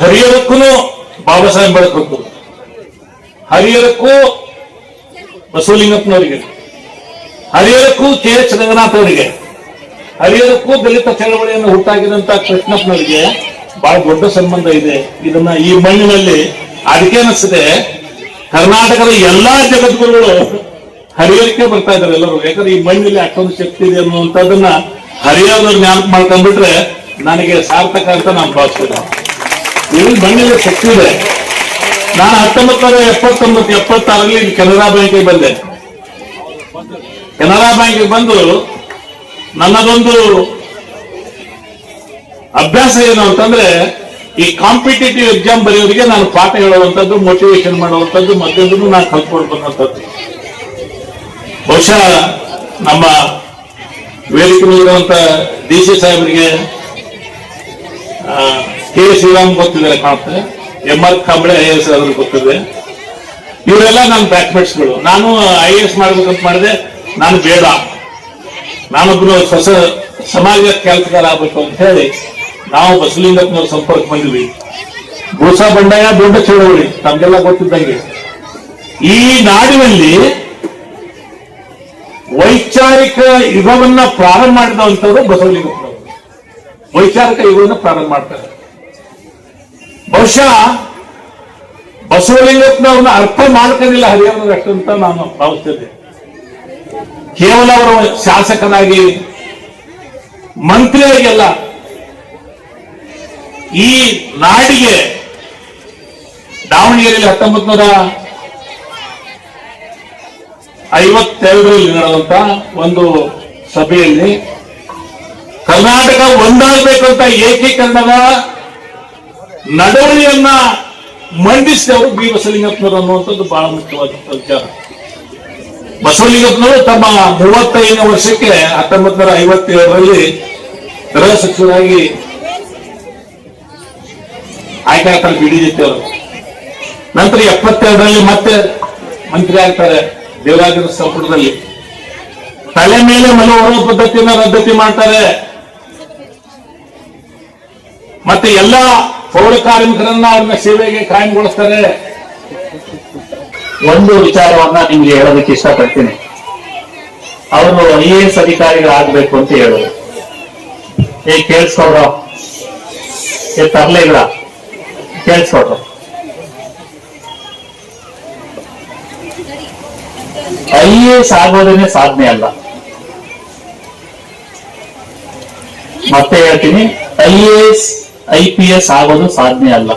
ಹರಿಹರಕ್ಕೂ ಬಾಬಾ ಸಾಹೇಬ್ ಅಂಬೇಡ್ಕರ್ ಹರಿಯರಕ್ಕೂ ಬಸವಲಿಂಗಪ್ಪನವರಿಗೆ. ಹರಿಹರಕ್ಕೂ ಕೆ ಎಚ್ ರಂಗನಾಥ್ ಅವರಿಗೆ ಹರಿಯರಕ್ಕೂ ದಲಿತ ಚಳವಳಿಯನ್ನು ಹುಟ್ಟಾಕಿದಂತ ಕೃಷ್ಣಪ್ಪನವರಿಗೆ ಬಹಳ ದೊಡ್ಡ ಸಂಬಂಧ ಇದೆ. ಇದನ್ನ ಈ ಮಣ್ಣಿನಲ್ಲಿ ಅದಕ್ಕೆ ಅನಿಸ್ತದೆ ಕರ್ನಾಟಕದ ಎಲ್ಲಾ ಜಗದ್ಗುರುಗಳು ಹರಿಹರಕ್ಕೆ ಬರ್ತಾ ಇದ್ದಾರೆ ಎಲ್ಲರೂ. ಯಾಕಂದ್ರೆ ಈ ಮಣ್ಣಿನಲ್ಲಿ ಅಷ್ಟೊಂದು ಶಕ್ತಿ ಇದೆ ಅನ್ನುವಂಥದ್ದನ್ನ ಹರಿಯೋದ್ರ ಜ್ಞಾನ ಮಾಡ್ಕೊಂಡ್ಬಿಟ್ರೆ ನನಗೆ ಸಾರ್ಥಕ ಅಂತ ನಾನು ಭಾವಿಸ್ತೇನೆ. ಇಲ್ಲಿ ಬಂದಿಲ್ಲ ಶಕ್ತಿ ಇದೆ. ನಾನು ಹತ್ತೊಂಬತ್ತು ಎಪ್ಪತ್ತೊಂಬತ್ತು ಎಪ್ಪತ್ತಾರಲ್ಲಿ ಕೆನರಾ ಬ್ಯಾಂಕಿಗೆ ಬಂದೆ. ಕೆನರಾ ಬ್ಯಾಂಕಿಗೆ ಬಂದು ನನ್ನದೊಂದು ಅಭ್ಯಾಸ ಏನು ಅಂತಂದ್ರೆ, ಈ ಕಾಂಪಿಟೇಟಿವ್ ಎಕ್ಸಾಮ್ ಬರೆಯೋರಿಗೆ ನಾನು ಪಾಠ ಹೇಳುವಂಥದ್ದು ಮೋಟಿವೇಶನ್ ಮಾಡುವಂಥದ್ದು ಮತ್ತೊಂದು ನಾನು ಕಲ್ತ್ಕೊಂಡು ಬಂದಂಥದ್ದು ಬಹುಶಃ ನಮ್ಮ ವೇದಿಕೆ ಮೇಲಿರುವಂತ ಡಿ ಸಿ ಸಾಹೇಬರಿಗೆ ಕೆ ಶ್ರೀರಾಮ್ ಗೊತ್ತಿದೆ ಕಾಣುತ್ತೆ M R Kamble I S ಅವ್ರಿಗೆ ಗೊತ್ತಿದೆ. ಇವರೆಲ್ಲ ನನ್ನ ಬ್ಯಾಟ್ಮೆಟ್ಸ್ಗಳು ನಾನು ಐ ಎ ಎಸ್ ಮಾಡ್ಬೇಕಂತ ಮಾಡಿದೆ. ನಾನು ಬೇಡ. ನಾನೊಬ್ರು ಹೊಸ ಸಮಾಜ ಕೆಲಸಗಾರ ಆಗ್ಬೇಕು ಅಂತ ಹೇಳಿ ನಾವು ಬಸಲಿಂಗಪ್ಪನವ್ರ ಸಂಪರ್ಕ ಬಂದ್ವಿ ಭೂಸಾ ಬಂಡಾಯ ದೊಡ್ಡ ಚಳವಳಿ ತಮ್ಗೆಲ್ಲ ಗೊತ್ತಿದ್ದಂಗೆ. ಈ ನಾಡಿನಲ್ಲಿ ವೈಚಾರಿಕ ಯುಗವನ್ನ ಪ್ರಾರಂಭ ಮಾಡಿದಂಥವ್ರು ಬಸವಲಿಂಗಪ್ಪನವರು. ವೈಚಾರಿಕ ಯುಗವನ್ನು ಪ್ರಾರಂಭ ಮಾಡ್ತಾರೆ. ಬಹುಶಃ ಬಸವಲಿಂಗಪ್ಪನವ್ರನ್ನ ಅರ್ಥ ಮಾಡ್ಕೊಂಡಿಲ್ಲ ಹರಿಯಾಣದ ಅಷ್ಟಂತ ನಾನು ಭಾವಿಸ್ತೇನೆ. ಕೇವಲ ಅವರು ಶಾಸಕನಾಗಿ, ಮಂತ್ರಿಯಾಗಿಲ್ಲ, ಈ ನಾಡಿಗೆ, ದಾವಣಗೆರೆಯಲ್ಲಿ ಹತ್ತೊಂಬತ್ ನೂರ ಐವತ್ತೆರಡರಲ್ಲಿ ನಡೆದಂತ ಒಂದು ಸಭೆಯಲ್ಲಿ ಕರ್ನಾಟಕ ಒಂದಾಗಬೇಕು ಅಂತ ಏಕೀಕರಣದ ನಡವಳಿಯನ್ನ ಮಂಡಿಸಿದವರು ಬಿ ಬಸವಲಿಂಗಪ್ಪನವರು ಅನ್ನುವಂಥದ್ದು ಬಹಳ ಮುಖ್ಯವಾದಂಥ ವಿಚಾರ. ಬಸವಲಿಂಗಪ್ಪನವರು ತಮ್ಮ ಮೂವತ್ತೈದನೇ ವರ್ಷಕ್ಕೆ ಹತ್ತೊಂಬತ್ ನೂರ ಐವತ್ತೇಳರಲ್ಲಿ ಗೃಹ ಸಚಿವರಾಗಿ ಆಯ್ಕೆ ಆಗ್ತಾರೆ ಬಿಡಿಜಿತ್ತಿ ಅವರು. ನಂತರ ಎಪ್ಪತ್ತೆರಡರಲ್ಲಿ ಮತ್ತೆ ಮಂತ್ರಿ ಆಗ್ತಾರೆ ದೇವರಾಜನ ಸಂಪುಟದಲ್ಲಿ. ತಲೆ ಮೇಲೆ ಮನೋಹರ ಪದ್ಧತಿಯನ್ನ ರದ್ದತಿ ಮಾಡ್ತಾರೆ. ಮತ್ತೆ ಎಲ್ಲ ಪೌರ ಕಾರ್ಮಿಕರನ್ನ ಅವ್ರನ್ನ ಸೇವೆಗೆ ಕಾಯಂಗೊಳಿಸ್ತಾರೆ ಒಂದು ವಿಚಾರವನ್ನ ನಿಮ್ಗೆ ಹೇಳೋದಕ್ಕೆ ಇಷ್ಟಪಡ್ತೀನಿ. ಅವರು ಐ ಎ ಎಸ್ ಅಧಿಕಾರಿಗಳಾಗ್ಬೇಕು ಅಂತ ಹೇಳೋದು. ಏ, ಕೇಳಿಸ್ಕೊಡ್ರ? ಏ ತರ್ಲೇಗಳ ಕೇಳಿಸ್ಕೊಡ್ರ? ಐ ಎ ಎಸ್ ಆಗೋದೇನೆ ಸಾಧನೆ ಅಲ್ಲ. ಮತ್ತೆ ಹೇಳ್ತೀನಿ, I A S I P S ಆಗೋದು ಸಾಧನೆ ಅಲ್ಲ.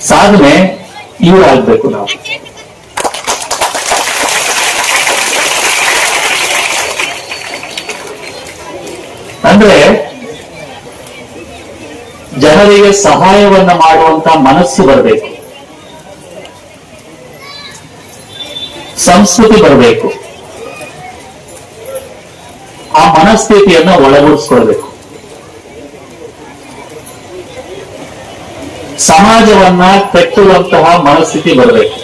ಸಾಧನೆ ಇವರಾಗ್ಬೇಕು ನಾವು. ಅಂದ್ರೆ ಜನರಿಗೆ ಸಹಾಯವನ್ನ ಮಾಡುವಂತ ಮನಸ್ಸು ಬರಬೇಕು. ಸಂಸ್ಕೃತಿ ಬರಬೇಕು. ಆ ಮನಸ್ಥಿತಿಯನ್ನ ಒಳಗೂಡಿಸ್ಕೊಳ್ಬೇಕು. ಸಮಾಜವನ್ನ ಕಟ್ಟುವಂತಹ ಮನಸ್ಥಿತಿ ಬರಬೇಕು.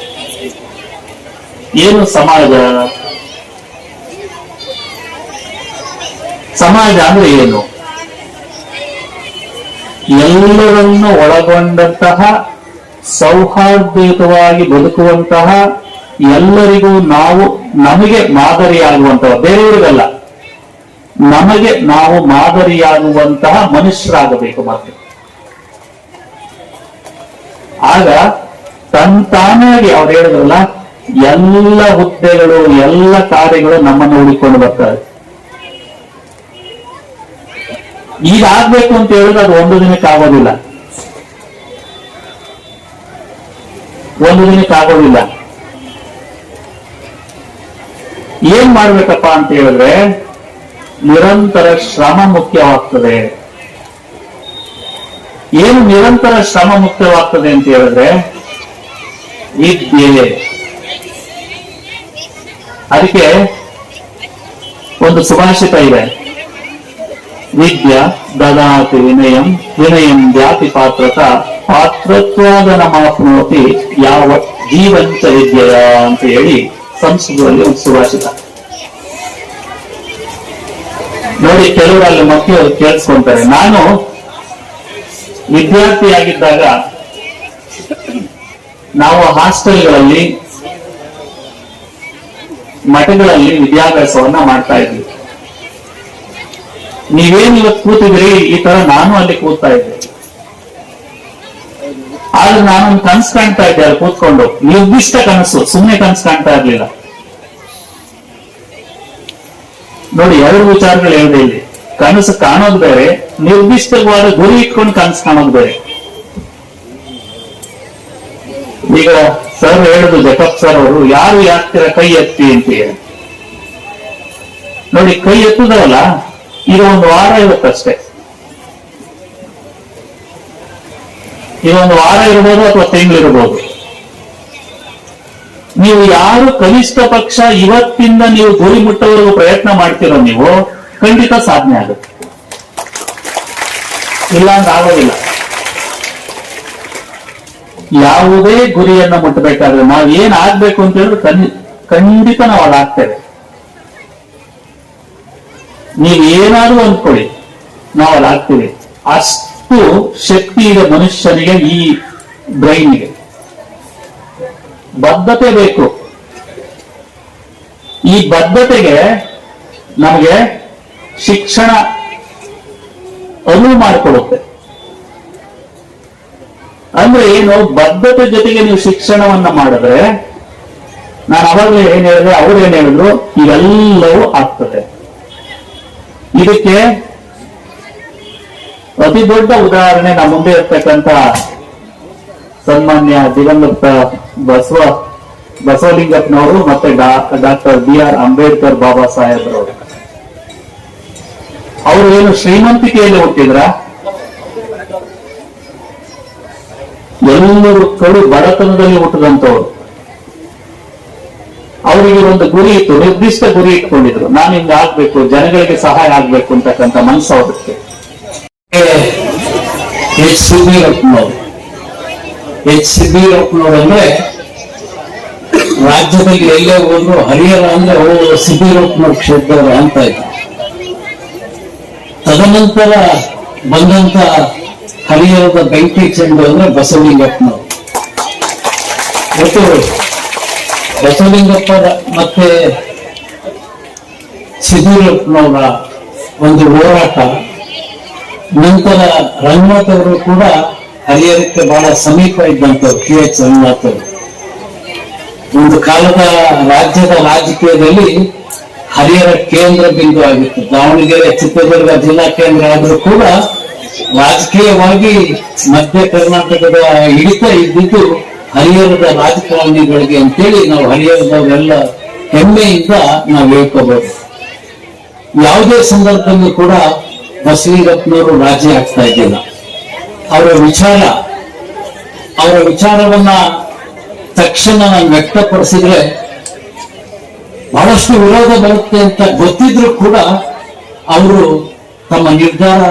ಏನು ಸಮಾಜ? ಸಮಾಜ ಅಂದ್ರೆ ಏನು? ಎಲ್ಲರನ್ನು ಒಳಗೊಂಡಂತಹ, ಸೌಹಾರ್ದಯುತವಾಗಿ ಬದುಕುವಂತಹ, ಎಲ್ಲರಿಗೂ ನಾವು ನಮಗೆ ಮಾದರಿಯಾಗುವಂತಹ, ಬೇರೆಯವರಿಗಲ್ಲ, ನಮಗೆ ನಾವು ಮಾದರಿಯಾಗುವಂತಹ ಮನುಷ್ಯರಾಗಬೇಕು ಮತ್ತೆ ಆಗ ತನ್ ತಾನಾಗಿ ಅವ್ರು ಹೇಳಿದ್ರಲ್ಲ, ಎಲ್ಲ ಹುದ್ದೆಗಳು, ಎಲ್ಲ ಕಾರ್ಯಗಳು ನಮ್ಮನ್ನು ಹುಡುಕೊಂಡು ಬರ್ತವೆ ಈಗ ಆಗ್ಬೇಕು ಅಂತ ಹೇಳಿದ್ರೆ ಅದು ಒಂದು ದಿನಕ್ಕೆ ಆಗೋದಿಲ್ಲ. ಒಂದು ದಿನಕ್ಕೆ ಆಗೋದಿಲ್ಲ. ಏನ್ ಮಾಡ್ಬೇಕಪ್ಪ ಅಂತ ಹೇಳಿದ್ರೆ ನಿರಂತರ ಶ್ರಮ ಮುಖ್ಯವಾಗ್ತದೆ. ಏನು ನಿರಂತರ ಶ್ರಮ ಮುಕ್ತವಾಗ್ತದೆ ಅಂತ ಹೇಳಿದ್ರೆ ವಿದ್ಯೆ ಅದಕ್ಕೆ ಒಂದು ಸುಭಾಷಿತ ಇದೆ. ವಿದ್ಯಾ ದದಾತಿ ವಿನಯಂ ವಿನಯಂ ಜಾತಿ ಪಾತ್ರತ, ಪಾತ್ರತ್ವದ ಮಾಪ್ನೋತಿ ಯಾವ ಜೀವಂತ ವಿದ್ಯೆಯ ಅಂತ ಹೇಳಿ ಸಂಸ್ಕೃತದಲ್ಲಿ ಒಂದು ಸುಭಾಷಿತ. ನೋಡಿ, ಕೆಲವರಲ್ಲಿ ಮಕ್ಕಳು ಕೇಳಿಸ್ಕೊಂತಾರೆ, ನಾನು ವಿದ್ಯಾರ್ಥಿಯಾಗಿದ್ದಾಗ ನಾವು ಹಾಸ್ಟೆಲ್ಗಳಲ್ಲಿ ಮಠಗಳಲ್ಲಿ ವಿದ್ಯಾಭ್ಯಾಸವನ್ನ ಮಾಡ್ತಾ ಇದ್ವಿ. ನೀವೇನ್ ಇವತ್ತು ಕೂತಿದ್ರಿ? ಈ ತರ ನಾನು ಅಲ್ಲಿ ಕೂತಾ ಇದ್ದೆ. ಆದ್ರೆ ನಾನು ಕನಸು ಕಾಣ್ತಾ ಇದ್ದೆ ಅಲ್ಲಿ ಕೂತ್ಕೊಂಡು. ನಿರ್ದಿಷ್ಟ ಕನಸು ಸುಮ್ಮನೆ ಕನಸು ಕಾಣ್ತಾ ಇರ್ಲಿಲ್ಲ. ನೋಡಿ, ಎರಡು ವಿಚಾರಗಳು ಹೇಳಿದೆ ಇಲ್ಲಿ. ಕನಸು ಕಾಣೋದು ಬೇರೆ, ನಿರ್ದಿಷ್ಟವಾದ ಗುರಿ ಇಟ್ಕೊಂಡು ಕನಸು ಕಾಣೋದು ಬೇರೆ. ಈಗ ಸರ್ ಹೇಳುದು ಜಕಪ್ ಸರ್ ಅವರು, ಯಾರು ಯಾಕ್ತಿರ ಕೈ ಎತ್ತಿ ಅಂತ ಹೇಳಿ ನೋಡಿ, ಕೈ ಎತ್ತದಲ್ಲ ಈಗ ಒಂದು ವಾರ ಇರುತ್ತಷ್ಟೇ. ಈಗ ಒಂದು ವಾರ ಇರ್ಬೋದು ಅಥವಾ ತಿಂಗಳಿರ್ಬೋದು ನೀವು ಯಾರು ಕನಿಷ್ಠ ಪಕ್ಷ ಇವತ್ತಿಂದ ನೀವು ಗುರಿ ಮುಟ್ಟೋವರೆಗೂ ಪ್ರಯತ್ನ ಮಾಡ್ತಿರೋ ನೀವು ಖಂಡಿತ ಸಾಧನೆ ಆಗುತ್ತೆ. ಇಲ್ಲ ಅಂದ್ರೆ ಆಗೋದಿಲ್ಲ. ಯಾವುದೇ ಗುರಿಯನ್ನ ಮುಟ್ಟಬೇಕಾದ್ರೆ ನಾವು ಏನ್ ಆಗ್ಬೇಕು ಅಂತ ಹೇಳಿದ್ರೆ ಖಂಡಿ- ಖಂಡಿತ ನಾವು ಅದಾಗ್ತೇವೆ ನೀವು ಏನಾದ್ರೂ ಅಂದ್ಕೊಳ್ಳಿ ನಾವು ಅದಾಗ್ತೀವಿ ಅಷ್ಟು ಶಕ್ತಿ ಇದೆ ಮನುಷ್ಯನಿಗೆ ಈ ಬ್ರೈನ್ಗೆ. ಬದ್ಧತೆ ಬೇಕು. ಈ ಬದ್ಧತೆಗೆ ನಮಗೆ ಶಿಕ್ಷಣ ಅನುವು ಮಾಡಿಕೊಡುತ್ತೆ. ಅಂದ್ರೆ ಏನು, ಬದ್ಧತೆ ಜೊತೆಗೆ ನೀವು ಶಿಕ್ಷಣವನ್ನ ಮಾಡಿದ್ರೆ, ನಾನು ಅವಾಗಲೇ ಏನ್ ಹೇಳಿದ್ರೆ ಅವ್ರು ಏನ್ ಹೇಳಿದ್ರು, ಇವೆಲ್ಲವೂ ಆಗ್ತದೆ. ಇದಕ್ಕೆ ಅತಿ ದೊಡ್ಡ ಉದಾಹರಣೆ ನಮ್ಮ ಮುಂದೆ ಇರ್ತಕ್ಕಂಥ ಸನ್ಮಾನ್ಯ ದಿವಂಗತ ಬಸವ, ಬಸವಲಿಂಗಪ್ಪನವರು ಮತ್ತೆ doctor B R Ambedkar Baba ಸಾಹೇಬ್ರವರು. ಅವರು ಏನು ಶ್ರೀಮಂತಿಕೆಯಲ್ಲಿ ಹುಟ್ಟಿದ್ರ? ಎಲ್ಲರೂ ಕಡು ಬಡತನದಲ್ಲಿ ಹುಟ್ಟದಂತವ್ರು ಅವರಿಗೆ ಒಂದು ಗುರಿ ಇತ್ತು, ನಿರ್ದಿಷ್ಟ ಗುರಿ ಇಟ್ಕೊಂಡಿದ್ರು. ನಾನು ಹಿಂಗ ಆಗ್ಬೇಕು, ಜನಗಳಿಗೆ ಸಹಾಯ ಆಗ್ಬೇಕು ಅಂತಕ್ಕಂಥ ಮನಸ್ಸು ಅವ್ರಿಗೆ ಎಚ್ ಸಿ ಬಿ ರತ್ನವ್ರು. ಎಚ್ ಸಿ ಬಿ ರತ್ನವ್ರು ಅಂದ್ರೆ ರಾಜ್ಯದಲ್ಲಿ ಎಲ್ಲೇ ಹೋದ್ರು ಹರಿಹರ ಅಂದ್ರೆ ಓ ಸಿಬಿರತ್ನವ್ರ ಕ್ಷೇತ್ರದವರು ಅಂತ ಇದ್ರು. ತದನಂತರ ಬಂದಂತ ಹರಿಹರದ ಬೆಂಕಿ ಚೆಂಡು ಅಂದ್ರೆ ಬಸವಲಿಂಗಪ್ಪನವರು ಮತ್ತು ಬಸವಲಿಂಗಪ್ಪ ಮತ್ತೆ ಸಿದ್ದೂರಪ್ಪನವರ ಒಂದು ಹೋರಾಟ. ನಂತರ ರಂಗನಾಥ್ ಅವರು ಕೂಡ ಹರಿಹರಕ್ಕೆ ಬಹಳ ಸಮೀಪ ಇದ್ದಂಥವ್ರು, ಕೆ ಎಚ್ ರಂಗನಾಥ್ ಅವರು ಒಂದು ಕಾಲದ ರಾಜ್ಯದ ರಾಜಕೀಯದಲ್ಲಿ ಹರಿಹರ ಕೇಂದ್ರ ಬಿಂದು ಆಗಿತ್ತು. ದಾವಣಗೆರೆ, ಚಿತ್ರದುರ್ಗ, ಜಿಲ್ಲಾ ಕೇಂದ್ರ ಆದ್ರೂ ಕೂಡ ರಾಜಕೀಯವಾಗಿ ಮಧ್ಯ ಕರ್ನಾಟಕದ ಹಿಡಿತ ಇದ್ದಿದ್ದು ಹರಿಹರದ ರಾಜಕಾರಣಿಗಳಿಗೆ ಅಂತೇಳಿ ನಾವು ಹರಿಹರದವರೆಲ್ಲ ಹೆಮ್ಮೆಯಿಂದ ನಾವು ಹೇಳ್ಕೋಬಹುದು ಯಾವುದೇ ಸಂದರ್ಭದಲ್ಲೂ ಕೂಡ ಬಸವೀರಪ್ಪನವರು ರಾಜಿ ಆಗ್ತಾ ಇದ್ದಿಲ್ಲ. ಅವರ ವಿಚಾರ, ಅವರ ವಿಚಾರವನ್ನ ತಕ್ಷಣ ನಾನು ವ್ಯಕ್ತಪಡಿಸಿದ್ರೆ ಬಹಳಷ್ಟು ವಿರೋಧ ಬರುತ್ತೆ ಅಂತ ಗೊತ್ತಿದ್ರು ಕೂಡ ಅವರು ತಮ್ಮ ನಿರ್ಧಾರ,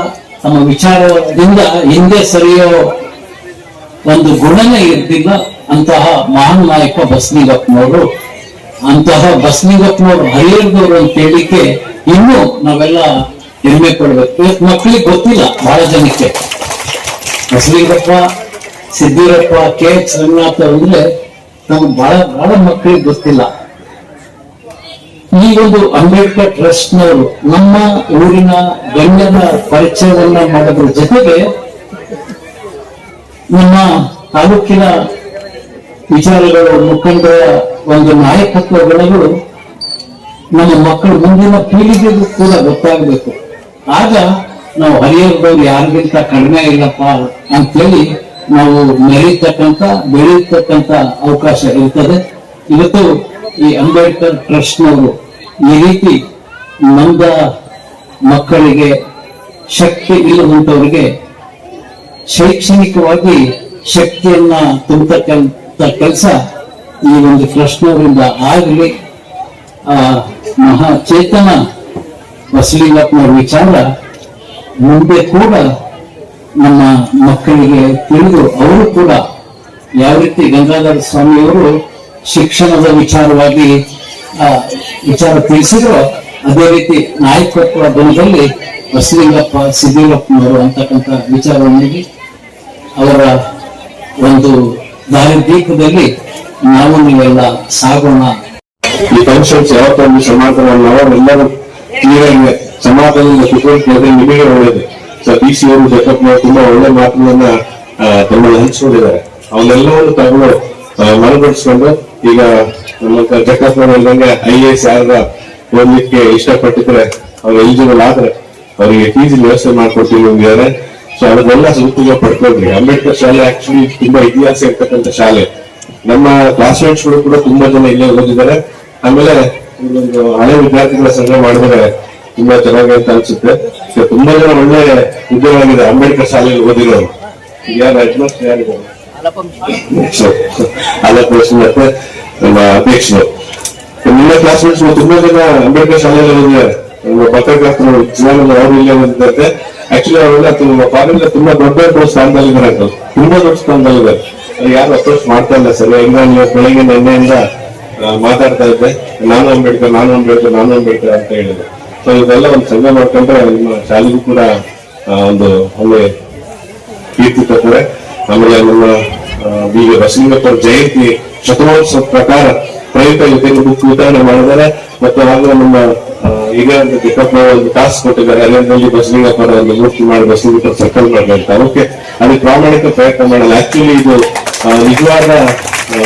ತಮ್ಮ ವಿಚಾರದಿಂದ ಹಿಂದೆ ಸರಿಯೋ ಒಂದು ಗುಣನೇ ಇರ್ತಿಲ್ಲ. ಅಂತಹ ಮಹಾನ್ ನಾಯಕ ಬಸ್ನಿಗಪ್ಪನವರು ಅಂತಹ ಬಸ್ನಿಗಪ್ಪನವರು ಹರಿಯರ್ದವರು ಅಂತ ಹೇಳಿಕೆ ಇನ್ನೂ ನಾವೆಲ್ಲ ಹೆಮ್ಮೆ ಕೊಡ್ಬೇಕು ಇವತ್ತು ಮಕ್ಕಳಿಗೆ ಗೊತ್ತಿಲ್ಲ ಬಹಳ ಜನಕ್ಕೆ. ಬಸಲಿಂಗಪ್ಪ ಸಿದ್ದಿರಪ್ಪ ಕೆ ಎಚ್ ರಂಗನಾಥ್ ಅಂದ್ರೆ ನಮ್ಗೆ ಬಹಳ ಬಹಳ ಮಕ್ಕಳಿಗೆ ಗೊತ್ತಿಲ್ಲ. ಈ ಒಂದು ಅಂಬೇಡ್ಕರ್ ಟ್ರಸ್ಟ್ ನವರು ನಮ್ಮ ಊರಿನ ಗಣ್ಯರ ಪರಿಚಯವನ್ನ ಮಾಡೋದ್ರ ಜೊತೆಗೆ ನಮ್ಮ ತಾಲೂಕಿನ ವಿಚಾರಗಳು ಮುಖಂಡರ ಒಂದು ನಾಯಕತ್ವ ಗುಣಗಳು ನಮ್ಮ ಮಕ್ಕಳು ಮುಂದಿನ ಪೀಳಿಗೆಗೂ ಕೂಡ ಗೊತ್ತಾಗಬೇಕು. ಆಗ ನಾವು ಹರಿಹರದವ್ರು ಯಾರಿಗಿಂತ ಕಡಿಮೆ ಇಲ್ಲಪ್ಪ ಅಂತೇಳಿ ನಾವು ಮೆರೀತಕ್ಕಂತ ಬೆಳೆಯತಕ್ಕಂಥ ಅವಕಾಶ ಇರ್ತದೆ. ಇವತ್ತು ಈ ಅಂಬೇಡ್ಕರ್ ಟ್ರಸ್ಟ್ನವರು ಈ ರೀತಿ ನೊಂದ ಮಕ್ಕಳಿಗೆ ಶಕ್ತಿ ಇಲ್ಲದಂತವರಿಗೆ ಶೈಕ್ಷಣಿಕವಾಗಿ ಶಕ್ತಿಯನ್ನ ತುಂಬತಕ್ಕಂಥ ಕೆಲಸ ಈ ಒಂದು ಟ್ರಸ್ಟ್ನವರಿಂದ ಆಗಲಿ. ಆ, ಮಹಾ ಚೇತನ ಬಸಲಿಂಗಪ್ಪನವ್ರ ವಿಚಾರ ಮುಂದೆ ಕೂಡ ನಮ್ಮ ಮಕ್ಕಳಿಗೆ ತಿಳಿದು ಅವರು ಕೂಡ ಯಾವ ರೀತಿ ಗಂಗಾಧರ ಸ್ವಾಮಿಯವರು ಶಿಕ್ಷಣದ ವಿಚಾರವಾಗಿ ವಿಚಾರ ತಿಳಿಸಿದ್ರು. ಅದೇ ರೀತಿ ನಾಯಕತ್ವ ಗುಣದಲ್ಲಿ ಬಸಲಿಂಗಪ್ಪ ಸಿದ್ದಿರಪ್ಪನವರು ಅಂತಕ್ಕಂಥ ವಿಚಾರವನ್ನಾಗಿ ಅವರ ಒಂದು ದಾರಿದೀಪದಲ್ಲಿ ನಾವು ನೀವೆಲ್ಲ ಸಾಗೋಣ. ಈ ಫಂಕ್ಷನ್ಸ್ ಯಾವತ್ತೊಂದು ಸಮಾಧಾನ ನಾವೆಲ್ಲರೂ ಕ್ಲಿಯರ್ ಸಮಾಧಾನದಿಂದ ಕುತ್ಕೊಂಡು ನಿಮಗೆ ಒಳ್ಳೇದು ಸೊ ಸಿ ಅವರು ಜಗತ್ತ ತುಂಬಾ ಒಳ್ಳೆ ಮಾತುಗಳನ್ನ ತಮ್ಮಲ್ಲಿ ಹಂಚಿಕೊಂಡಿದ್ದಾರೆ. ಅವನ್ನೆಲ್ಲವನ್ನು ತಗೊಂಡು ಮನಗಡಿಸ್ಕೊಂಡು ಈಗ ನಮ್ಮ ಜಗತ್ ಹೇಳ್ದಂಗೆ ಐ ಎ ಎಸ್ ಯಾರ ಓದ್ಲಿಕ್ಕೆ ಇಷ್ಟಪಟ್ಟಿದ್ರೆ ಅವ್ರು ಎಲಿಜಿಬಲ್ ಆದ್ರೆ ಅವರಿಗೆ ಫೀಸ್ ವ್ಯವಸ್ಥೆ ಮಾಡ್ಕೊಡ್ತೀವಿ ಅಂದಿದ್ದಾರೆ. ಸೊ ಅದನ್ನೆಲ್ಲ ಸದುಪಯೋಗ ಪಡ್ಕೊಳ್ರಿ ಅಂಬೇಡ್ಕರ್ ಶಾಲೆ ಆಕ್ಚುಲಿ ತುಂಬಾ ಇತಿಹಾಸ ಇರ್ತಕ್ಕಂಥ ಶಾಲೆ. ನಮ್ಮ ಕ್ಲಾಸ್ಮೇಟ್ಸ್ಗಳು ಕೂಡ ತುಂಬಾ ಜನ ಇಲ್ಲೇ ಓದಿದ್ದಾರೆ. ಆಮೇಲೆ ಒಂದು ಹಳೆ ವಿದ್ಯಾರ್ಥಿಗಳ ಸಂಘ ಮಾಡಿದ್ರೆ ತುಂಬಾ ಚೆನ್ನಾಗಿ ಅಂತ ಅನ್ಸುತ್ತೆ. ತುಂಬಾ ಜನ ಒಳ್ಳೆ ಉದ್ಯೋಗವಾಗಿದೆ ಅಂಬೇಡ್ಕರ್ ಶಾಲೆಯಲ್ಲಿ ಓದಿರೋರು. ಯಾರು ಹೆಡ್ಮಾಸ್ಟರ್ ಯಾರಿದ್ದಾರೆ? So, ಆಲಪ್ಪ ಮತ್ತೆ ನಮ್ಮ ಅಧ್ಯಕ್ಷರು ನಿಮ್ಮ ಕ್ಲಾಸ್ಮೇಟ್ಸ್ ತುಂಬಾ ಜನ ಅಂಬೇಡ್ಕರ್ ಶಾಲೆಯಲ್ಲಿ ಓದಿದ್ದಾರೆ ನಮ್ಮ ಪತ್ರಕರ್ತರು ಚಿದಾನಂದ ಅವರು ಇಲ್ಲೇ ಓದಿದ್ದಾರೆ ಆಕ್ಚುಲಿ ಅವರೆಲ್ಲ ತುಂಬ ಫಾರಿನ್ ತುಂಬಾ ದೊಡ್ಡ ದೊಡ್ಡ ಸ್ಥಾನದಲ್ಲಿದ್ದಾರೆ ತುಂಬಾ ದೊಡ್ಡ ಸ್ಥಾನದಲ್ಲಿದ್ದಾರೆ ಯಾರು ಅಪ್ರೋಚ್ ಮಾಡ್ತಾ ಇಲ್ಲ ಸರ್ ಹೆಂಗ ನೀವು ಬೆಳಗ್ಗೆ ನಿನ್ನೆಯಿಂದ ಮಾತಾಡ್ತಾ ಇದ್ದೆ ನಾನು ಅಂಬೇಡ್ಕರ್ ನಾನು ಅಂಬೇಡ್ಕರ್ ನಾನು ಅಂಬೇಡ್ಕರ್ ಅಂತ ಹೇಳಿದೆ ಸೊ ಇದೆಲ್ಲ ಒಂದು ಸಂಘ ಮಾಡ್ಕೊಂಡ್ರೆ ನಿಮ್ಮ ಶಾಲೆಗೂ ಕೂಡ ಒಂದು ಒಳ್ಳೆ ಕೀರ್ತಿ ತರ್ತಾರೆ ಆಮೇಲೆ ನಮ್ಮ ಈಗ ಬಸಲಿಂಗಪ್ಪ ಜಯಂತಿ ಶತಮಾನೋತ್ಸವ ಪ್ರಕಾರ ಪ್ರಯುಕ್ತ ಇವತ್ತಿನ ಬುಕ್ ವಿತರಣೆ ಮಾಡಿದ್ದಾರೆ. ಮತ್ತು ಹಾಗೂ ನಮ್ಮ ಈಗ ಒಂದು ಟಾಸ್ಕ್ ಕೊಟ್ಟಿದ್ದಾರೆ. ಅಲ್ಲಿಂದಲ್ಲಿ ಬಸಲಿಂಗಪ್ಪರ ಒಂದು ಮೂರ್ತಿ ಮಾಡಿ ಬಸಲಿಂಗಪ್ಪ ಸರ್ಕಲ್ ಅಂತ ಓಕೆ ಅಲ್ಲಿ ಪ್ರಾಮಾಣಿಕ ಪ್ರಯತ್ನ ಮಾಡಲ್ಲ. ಆಕ್ಚುಲಿ ಇದು ನಿಜವಾದ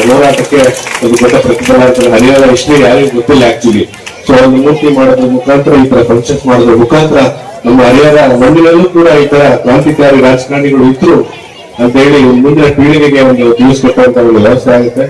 ಹೋರಾಟಕ್ಕೆ ಒಂದು ದೊಡ್ಡ ಪ್ರತಿಫಲ ಆಗ್ತದೆ. ಹರಿಯಾಣ ಇಷ್ಟೇ ಯಾರಿಗೂ ಗೊತ್ತಿಲ್ಲ ಆಕ್ಚುಲಿ ಸೊ ಒಂದು ಮೂರ್ತಿ ಮಾಡೋದ್ರ ಮುಖಾಂತರ, ಈ ತರ ಫಂಕ್ಷನ್ಸ್ ಮಾಡೋದ್ರ ಮುಖಾಂತರ ನಮ್ಮ ಹರಿಯಾಣ ಮಣ್ಣಿನಲ್ಲೂ ಕೂಡ ಈ ತರ ಕ್ರಾಂತಿಕಾರಿ ರಾಜಕಾರಣಿಗಳು ಇದ್ರು. ಅಂತ ಹೇಳಿ ಮುಂದಿನ ಪೀಳಿಗೆಗೆ ಒಂದು ತಿಳಿಸ್ಕೊಟ್ಟಂತ ಒಂದು ವ್ಯವಸ್ಥೆ ಆಗುತ್ತೆ.